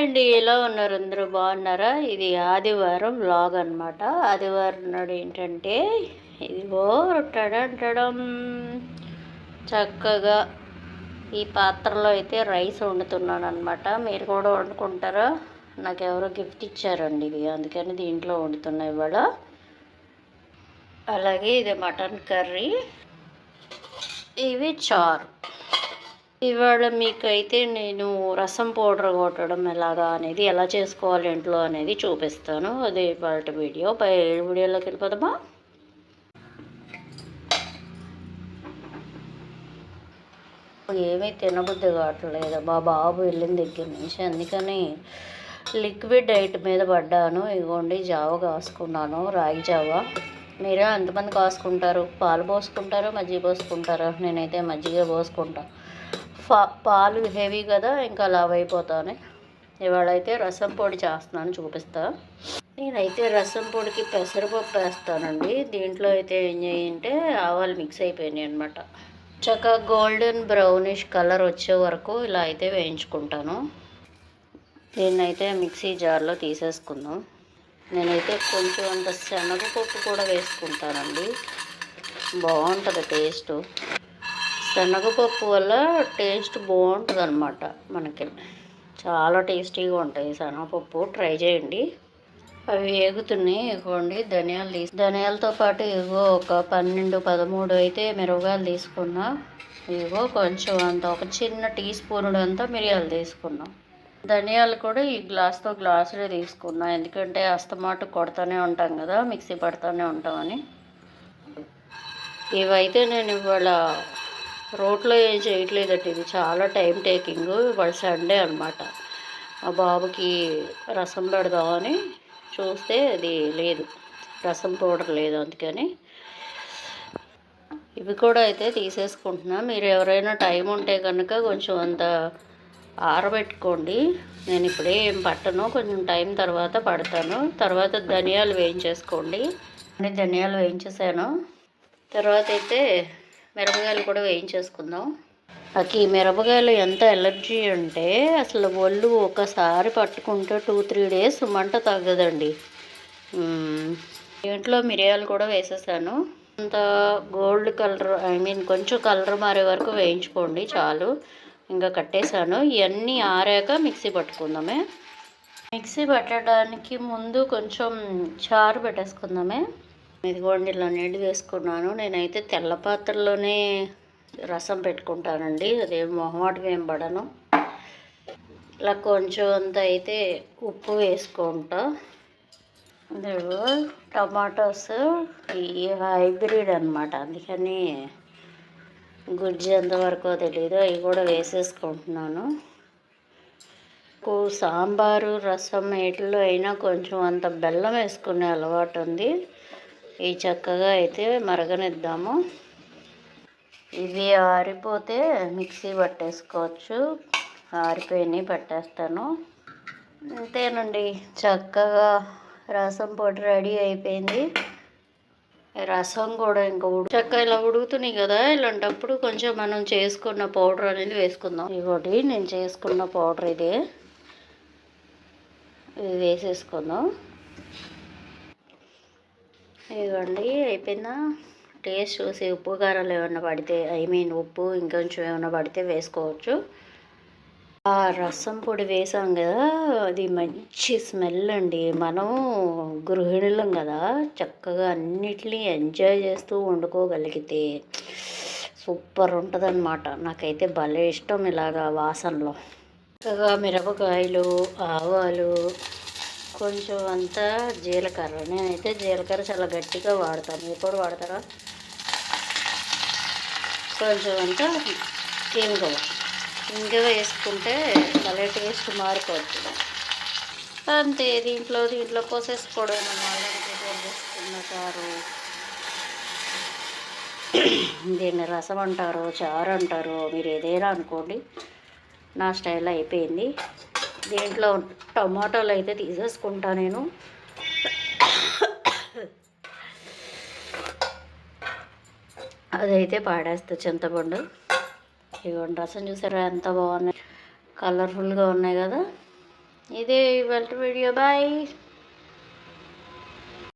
Hi అండి ఎలా ఉన్నారు? అందరూ బాగున్నారా? ఇది ఆదివారం వ్లాగ్ అనమాట ఆదివారం నాడు ఏంటంటే ఇదిగో టడం చక్కగా ఈ పాత్రలో అయితే రైస్ వండుతున్నాను అనమాట మీరు కూడా వండుకుంటారా? నాకు ఎవరో గిఫ్ట్ ఇచ్చారండి ఇది. అందుకని దీంట్లో వండుతున్నాయి ఇవాళ. అలాగే ఇది మటన్ కర్రీ. ఇవి చారు. ఇవాళ మీకైతే నేను రసం పౌడర్ కొట్టడం ఎలాగా అనేది ఎలా చేసుకోవాలి ఇంట్లో అనేది చూపిస్తాను. అదే ఇవాళ వీడియో. పై వీడియోలోకి వెళ్ళిపోదామా? ఏమీ తినబుద్ధి కావట్లేదు. మా బాబు వెళ్ళిన దగ్గర నుంచి అందుకని లిక్విడ్ డైట్ మీద పడ్డాను. ఇగోండి జావ కాసుకున్నాను. రాగి జావ. మీరే ఎంతమంది కాసుకుంటారు? పాలు పోసుకుంటారు? మజ్జిగ పోసుకుంటారు? నేనైతే మజ్జిగ పోసుకుంటాను పాలు హెవీ కదా ఇంకా లావ్ అయిపోతాను ఇవాళ అయితే రసం పొడి చేస్తున్నాను చూపిస్తా. నేనైతే రసం పొడికి పెసరపప్పు వేస్తానండి. దీంట్లో అయితే ఏం చేయంటే ఆవాలు మిక్స్ అయిపోయినాయి అనమాట చక్కగా గోల్డెన్ బ్రౌనిష్ కలర్ వచ్చే వరకు ఇలా అయితే వేయించుకుంటాను. దీన్నైతే మిక్సీ జార్లో తీసేసుకుందాం. నేనైతే కొంచెం అంత శనగపప్పు కూడా వేసుకుంటానండి. బాగుంటుంది టేస్ట్. శనగపప్పు వల్ల టేస్ట్ బాగుంటుంది అనమాట మనకి. చాలా టేస్టీగా ఉంటాయి శనగపప్పు. ట్రై చేయండి. అవి వేగుతున్నాయి. ఇవ్వండి ధనియాలు తీసి ధనియాలతో పాటు ఇగో ఒక పన్నెండు పదమూడు అయితే మిరపకాయలు తీసుకున్నా. ఇగో కొంచెం అంత ఒక చిన్న టీ స్పూనుడు అంతా మిరియాలు తీసుకున్నాం. ధనియాలు కూడా ఈ గ్లాస్తో గ్లాసులే తీసుకున్నా. ఎందుకంటే అస్తమాట కొడతానే ఉంటాం కదా మిక్సీ పడుతూనే ఉంటామని. ఇవైతే నేను ఇవాళ రోట్లో ఏం చేయట్లేదండి. ఇది చాలా టైం టేకింగ్ ఇవాళ సండే అనమాట మా బాబుకి రసం పెడదామని చూస్తే అది లేదు. రసం పౌడర్ లేదు అందుకని. ఇవి కూడా అయితే తీసేసుకుంటున్నా. మీరు ఎవరైనా టైం ఉంటే కనుక కొంచెం అంత ఆరబెట్టుకోండి. నేను ఇప్పుడే ఏం పట్టను. కొంచెం టైం తర్వాత పడతాను. తర్వాత ధనియాలు వేయించేసుకోండి. అన్ని ధనియాలు వేయించేసాను. తర్వాత అయితే మిరపకాయలు కూడా వేయించేసుకుందాం. నాకు ఈ మిరపకాయలు ఎంత ఎలర్జీ అంటే అసలు ఒళ్ళు ఒకసారి పట్టుకుంటే టూ త్రీ డేస్ మంట తగ్గదండి. ఇంట్లో మిరియాలు కూడా వేసేసాను. అంత గోల్డ్ కలర్ ఐ మీన్ కొంచెం కలర్ మారే వరకు వేయించుకోండి చాలు. ఇంకా కట్టేశాను. ఇవన్నీ ఆరాక మిక్సీ పట్టుకుందామే. మిక్సీ పెట్టడానికి ముందు కొంచెం చారు పెట్టేసుకుందామే. ఇదిగోండి ఇలా నీళ్ళు వేసుకున్నాను. నేనైతే తెల్ల పాత్రలోనే రసం పెట్టుకుంటానండి. అదేం మొహమాటం ఏం పడను. ఇలా కొంచెం అంత అయితే ఉప్పు వేసుకుంటా. టమాటోస్ ఈ హైబ్రిడ్ అనమాట అందుకని గుజ్జు ఎంతవరకు తెలియదు అవి కూడా వేసేసుకుంటున్నాను. సాంబారు రసం వీటిలో అయినా కొంచెం అంత బెల్లం వేసుకునే అలవాటు ఉంది. ఈ చక్కగా అయితే మరగనిద్దాము. ఇవి ఆరిపోతే మిక్సీ పట్టేసుకోవచ్చు. ఆరిపోయినాయి పట్టేస్తాను. అంతేనండి. చక్కగా రసం పొడి రెడీ అయిపోయింది. రసం కూడా ఇంకా ఉడు చక్క ఇలా ఉడుకుతున్నాయి కదా. ఇలాంటప్పుడు కొంచెం మనం చేసుకున్న పౌడర్ అనేది వేసుకుందాం. ఇవ్వటి నేను చేసుకున్న పౌడర్ ఇది. ఇది వేసేసుకుందాం. ఇవ్వండి అయిపోయిందా? టేస్ట్ చూసి ఉప్పు కారాలు ఏమైనా పడితే ఐ మీన్ ఉప్పు ఇంకొంచెం ఏమైనా పడితే వేసుకోవచ్చు. ఆ రసం పొడి వేసాం కదా అది మంచి స్మెల్ అండి. మనం గృహిణులం కదా చక్కగా అన్నిటినీ ఎంజాయ్ చేస్తూ వండుకోగలిగితే సూపర్ ఉంటుందన్నమాట. నాకైతే భలే ఇష్టం ఇలాగా వాసనలో. చక్కగా మిరపకాయలు ఆవాలు కొంచెం అంతా జీలకర్ర. నేనైతే జీలకర్ర చాలా గట్టిగా వాడతాను. ఎప్పుడు వాడతారా? కొంచెం అంతా ఇంగువ ఇంగువ వేసుకుంటే భలే టేస్ట్ మారిపోతుంది అంతే దీంట్లో దీంట్లో పోసేసుకోవడం చారు. దీన్ని రసం అంటారు చారు అంటారు. మీరు ఏదైనా అనుకోండి నా స్టైల్ అయిపోయింది. దీంట్లో టమాటాలు అయితే తీసేసుకుంటా నేను. అదైతే పాడేస్తా చింతపండు. ఇవ్వండి రసం చూసారా ఎంత బాగున్నాయి? కలర్ఫుల్గా ఉన్నాయి కదా. ఇదే ఇవాళ వీడియో. బాయ్